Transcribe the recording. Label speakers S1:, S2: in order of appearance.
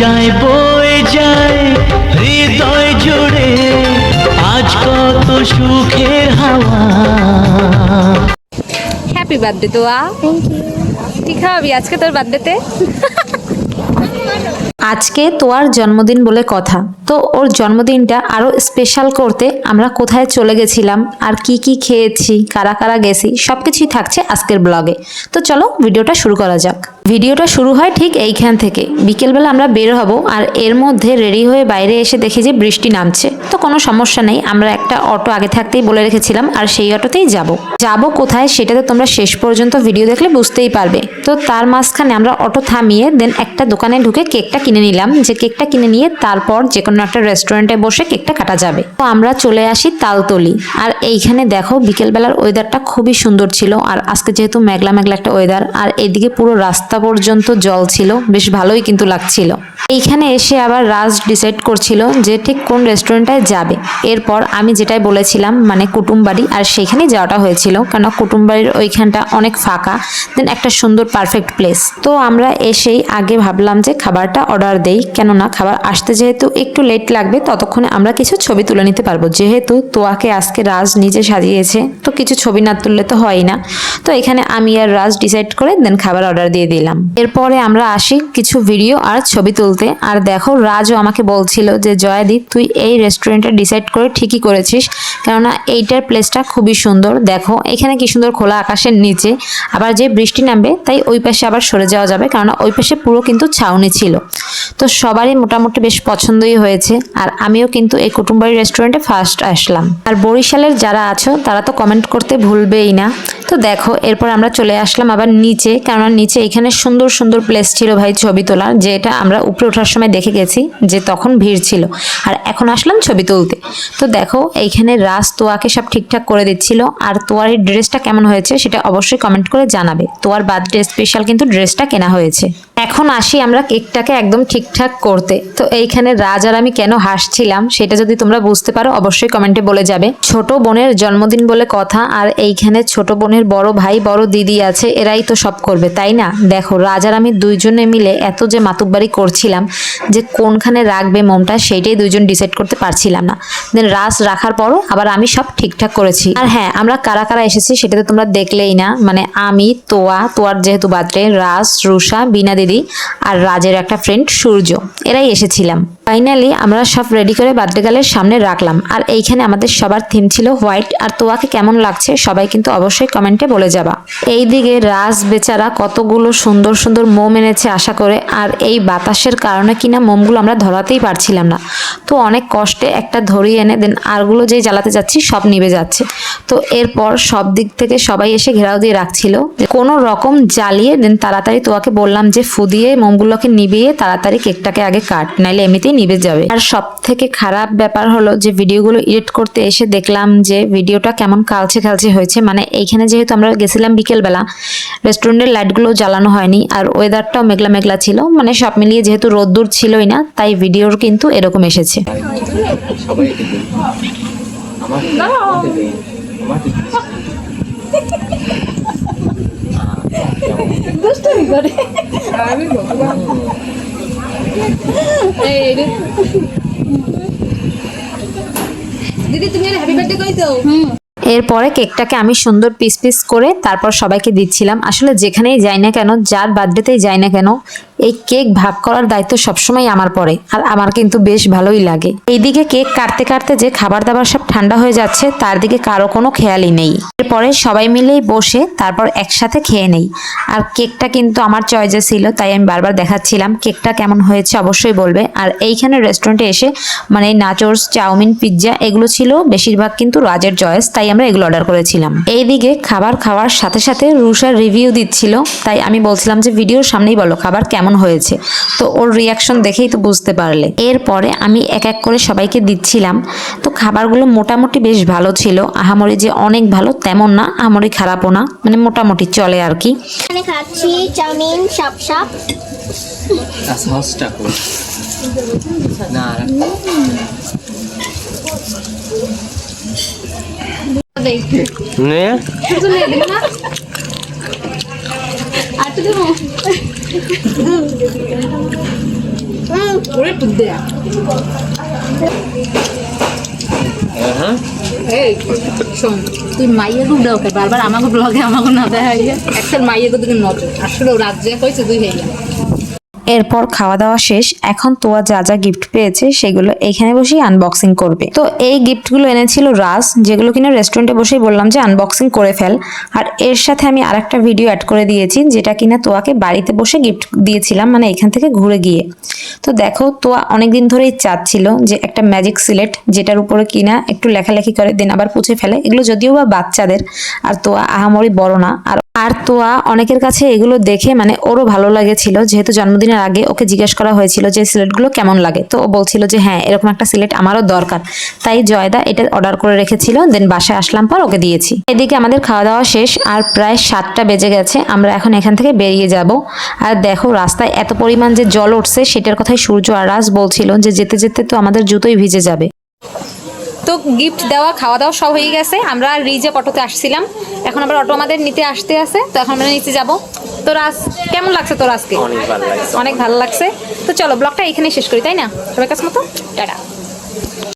S1: যায় বয়ে যায় হৃদয় জুড়ে আজ কত সুখের হাওয়া।
S2: হ্যাপি বার্থডে তোয়া কি খাওয়াবি আজকে তোর বার্থডেতে আজকে তোয়ার জন্মদিন বলে কথা। তো ওর জন্মদিনটা আরও স্পেশাল করতে আমরা কোথায় চলে গেছিলাম আর কি কি খেয়েছি কারা কারা গেছি সবকিছুই থাকছে আজকের ব্লগে তো চলো ভিডিওটা শুরু করা যাক। ভিডিওটা শুরু হয় ঠিক এইখান থেকে। বিকেলবেলা আমরা বের হব আর এর মধ্যে রেডি হয়ে বাইরে এসে দেখি যে বৃষ্টি নামছে। তো কোনো সমস্যা নেই, আমরা একটা অটো আগে থাকতেই বলে রেখেছিলাম আর সেই অটোতেই যাব। যাব কোথায় সেটা তো তোমরা শেষ পর্যন্ত ভিডিও দেখলে বুঝতেই পারবে। তো তার মাঝখানে আমরা অটো থামিয়ে দেন একটা দোকানে ঢুকে কেকটা কিনে নিলাম। যে কেকটা কিনে নিয়ে তারপর যে কোনো একটা রেস্টুরেন্টে বসে কেকটা কাটা যাবে। তো আমরা চলে আসি তালতলি। আর এইখানে দেখো বিকেলবেলার ওয়েদারটা খুবই সুন্দর ছিল। আর আজকে যেহেতু মেঘলা মেঘলা একটা ওয়েদার, আর এদিকে পুরো রাস্তা পর্যন্ত জল ছিল, বেশ ভালোই কিন্তু লাগছিল। এইখানে এসে আবার রাজ ডিসাইড করছিল যে ঠিক কোন রেস্টুরেন্টটায় যাবে। এরপর আমি যেটাই বলেছিলাম মানে কুটুমবাড়ি, আর সেইখানেই যাওয়াটা হয়েছিল কেন কুটুমবাড়ির ওইখানটা অনেক ফাঁকা দেন একটা সুন্দর পারফেক্ট প্লেস তো আমরা এসেই আগে ভাবলাম যে খাবারটা অর্ডার দেই, কেননা খাবার আসতে যেহেতু একটু লেট লাগবে, ততক্ষণে আমরা কিছু ছবি তুলে নিতে পারব। যেহেতু তোয়াকে আজকে রাজ নিজে সাজিয়েছে, তো কিছু ছবি না তুললে তো হয় না। তো এখানে আমি আর রাজ ডিসাইড করে দেন খাবার অর্ডার দিয়ে দিলাম। এরপরে আমরা আসি কিছু ভিডিও আর ছবি তুলতে। আর দেখো, রাজও আমাকে বলছিল যে জয়াদি তুই এই রেস্টুরেন্টটা ডিসাইড করে ঠিকই করেছিস। কেননা এইটার প্লেসটা খুবই সুন্দর। দেখো, এখানে কি সুন্দর খোলা আকাশের নিচে। আবার যে বৃষ্টি নামবে, তাই ওই পাশে আবার সরে যাওয়া যাবে। কেননা ওই পাশে পুরো কিন্তু ছাউনি ছিল। তো সবারই মোটামুটি বেশ পছন্দই হয়েছে। আর আমিও কিন্তু এই কুটুমবাড়ি রেস্টুরেন্টে ফার্স্ট আসলাম। আর বরিশালের যারা আছো, তারা তো কমেন্ট করতে ভুলবেই না। তো দেখো, এরপর আমরা চলে আসলাম আবার নিচে কারণ নিচে এখানে সুন্দর সুন্দর প্লেস ছিল ভাই ছবি তোলার, যেটা আমরা উপরে ওঠার সময় দেখে গেছি যে তখন ভিড় ছিল। আর এখন আসলাম ছবি তুলতে। তো দেখো, এইখানে রাস তোয়াকে সব ঠিকঠাক করে দিচ্ছিল। আর তোয়ার ড্রেসটা কেমন হয়েছে সেটা অবশ্যই কমেন্ট করে জানাবে। তোয়ার বার্থডে স্পেশাল কিন্তু ড্রেসটা কেনা হয়েছে। এখন আসি আমরা কেকটাকে একদম ঠিকঠাক করতে। তো এইখানে রাজ আর আমি কেন হাসছিলাম সেটা যদি তোমরা বুঝতে পারো, অবশ্যই কমেন্টে বলে যাবে। ছোট বোনের জন্মদিন বলে কথা আর এইখানে ছোট বোনের বড় ভাই, বড় দিদি আছে, এরাই তো সব করবে, তাই না? দেখো, রাজ আর আমি দুইজনে মিলে এত যে মাতুকবাড়ি করছিলাম যে কোনখানে রাখবে মোমটা সেইটাই দুইজন ডিসাইড করতে পারছিলাম না। দেন রাজ রাখার পরও আবার আমি সব ঠিকঠাক করেছি। আর হ্যাঁ আমরা কারা কারা এসেছি সেটা তো তোমরা দেখলেই না। মানে আমি, তোয়া, তোয়ার যেহেতু বার্থডে, রাজ, রুষা, বিনা দিদি আর রাজের একটা ফ্রেন্ড সূর্য এরাই এসেছিলাম। ফাইনালি আমরা সব রেডি করে বার্থডে গালের সামনে রাখলাম। আর এইখানে আমাদের সবার থিম ছিল হোয়াইট আর তোয়াকে কেমন লাগছে সবাই কিন্তু অবশ্যই কমেন্টে বলে যাবা। এইদিকে রাজ বেচারা কতগুলো সুন্দর সুন্দর মোম এনেছে আশা করে। আর এই বাতাসের কারণে কিনা মোমগুলো আমরা ধরাতেই পারছিলাম না। তো অনেক কষ্টে একটা ধরিয়ে এনে দেন আরগুলো যেই জ্বালাতে যাচ্ছি সব নিভে যাচ্ছে। তো এরপর সব দিক থেকে সবাই এসে ঘেরাও দিয়ে রাখছিল। কোনো রকম জ্বালিয়ে দেন তাড়াতাড়ি তোয়াকে বললাম যে, ফু দিয়ে মোমগুলোকে নিভিয়ে তাড়াতাড়ি কেকটাকে আগে কাট। নাইলে এমনিতেই নিভে যাবে। আর সব থেকে খারাপ ব্যাপার হলো যে ভিডিওগুলো এডিট করতে এসে দেখলাম যে ভিডিওটা কেমন কালচে কালচে হয়েছে। মানে এইখানে যেহেতু আমরা গেছিলাম বিকেলবেলা রেস্টুরেন্টের লাইটগুলো জ্বালানো হয়নি আর ওয়েদারটাও মেঘলা মেঘলা ছিল। মানে সব মিলিয়ে যেহেতু রোদ্দুর ছিলই না তাই ভিডিওর কিন্তু এরকম এসেছে।
S3: দিদি তুমি হ্যাপি বার্থডে কইতো
S2: এরপরে কেকটাকে আমি সুন্দর পিস পিস করে তারপর সবাইকে দিচ্ছিলাম। আসলে যেখানেই যাই না কেন যার বার্থডেতেই যাই না কেন এই কেক ভাগ করার দায়িত্ব সবসময় আমার পরে আর আমার কিন্তু বেশ ভালোই লাগে। এইদিকে কেক কাটতে কাটতে যে খাবার দাবার সব ঠান্ডা হয়ে যাচ্ছে, তার দিকে কারও কোনো খেয়ালই নেই। এরপরে সবাই মিলেই বসে তারপর একসাথে খেয়ে নেই। আর কেকটা কিন্তু আমার চয়েসে ছিল, তাই আমি বারবার দেখাচ্ছিলাম কেকটা কেমন হয়েছে অবশ্যই বলবে। আর এইখানে রেস্টুরেন্টে এসে মানে নাচোর্স চাউমিন পিৎজা এগুলো ছিল, বেশিরভাগ কিন্তু রাজের চয়েস, তাই আমরা এগুলো অর্ডার করেছিলাম। এইদিকে খাবার খাওয়ার সাথে সাথে রুষার রিভিউ দিচ্ছিল, তাই আমি বলছিলাম যে, ভিডিওর সামনেই বলো, খাবার কেমন হয়েছে? তো ওর রিয়াকশন দেখেই তো বুঝতে পারলে। এরপরে আমি এক এক করে সবাইকে দিচ্ছিলাম। তো খাবারগুলো মোটামুটি বেশ ভালো ছিল। আহামরি যে অনেক ভালো তেমন না আহামরি খারাপও না। মানে মোটামুটি চলে আর কি।
S4: খাচ্ছি চাউমিন সাপ সাপ।
S5: সসটা না নে
S3: আর তো দেবো
S4: হুম
S3: ওরে একটু দেয়া
S5: হ্যাঁ
S3: এই শোন তুই মাইয়ে গুলো ওকে বারবার আমাকে ব্লগে আমাকে না দেখা একটা মাইয়ের দিকে নজর। আসলে রাজ্যে কইছে তুই হয়ে গেল
S2: এরপর খাওয়া দাওয়া শেষ, এখন তোয়া যা যা গিফট পেয়েছে সেগুলো এইখানে বসেই আনবক্সিং করবে। তো এই গিফটগুলো এনেছিল রাজ, যেগুলো কিনা রেস্টুরেন্টে বসেই বললাম যে আনবক্সিং করে ফেল। আর এর সাথে আমি আরেকটা ভিডিও অ্যাড করে দিয়েছি, যেটা কিনা তোয়াকে বাড়িতে বসে গিফট দিয়েছিলাম মানে এখান থেকে ঘুরে গিয়ে। তো দেখো, তোয়া অনেকদিন ধরেই চাচ্ছিল যে একটা ম্যাজিক সিলেট, যেটার উপরে কিনা একটু লেখালেখি করে, দেন আবার পুছে ফেলে। এগুলো যদিও বা বাচ্চাদের, আর তোয়া আহামরি বড় না, আর আর তোয়া অনেকের কাছে এগুলো দেখে মানে ওরও ভালো লাগেছিল। যেহেতু জন্মদিনের আগে ওকে জিজ্ঞেস করা হয়েছিল যে, সিলেটগুলো কেমন লাগে? তো ও বলছিল যে হ্যাঁ এরকম একটা সিলেট আমারও দরকার। তাই জয়দা এটা অর্ডার করে রেখেছিল, দেন বাসায় আসলাম পর ওকে দিয়েছি। এদিকে আমাদের খাওয়া দাওয়া শেষ, আর প্রায় সাতটা বেজে গেছে, আমরা এখন এখান থেকে বেরিয়ে যাব। আর দেখো, রাস্তায় এত পরিমাণ যে জল উঠছে, সেটার কথাই সূর্য আর রাজ বলছিল যে, যেতে যেতে তো আমাদের জুতোই ভিজে যাবে।
S3: তো গিফট দেওয়া খাওয়া দাওয়া সব হয়ে গেছে। আমরা রিজে অটোতে আসছিলাম। এখন আবার অটো আমাদের নিতে আসতে আছে। তো এখন আমরা নিচে যাব। তো রাজ কেমন লাগছে তোর আজকে?
S5: অনেক ভালো লাগছে।
S3: অনেক ভালো লাগছে। তো চলো ব্লগটা এখানে শেষ করি তাই না? সবাই কাছে মতো টাটা।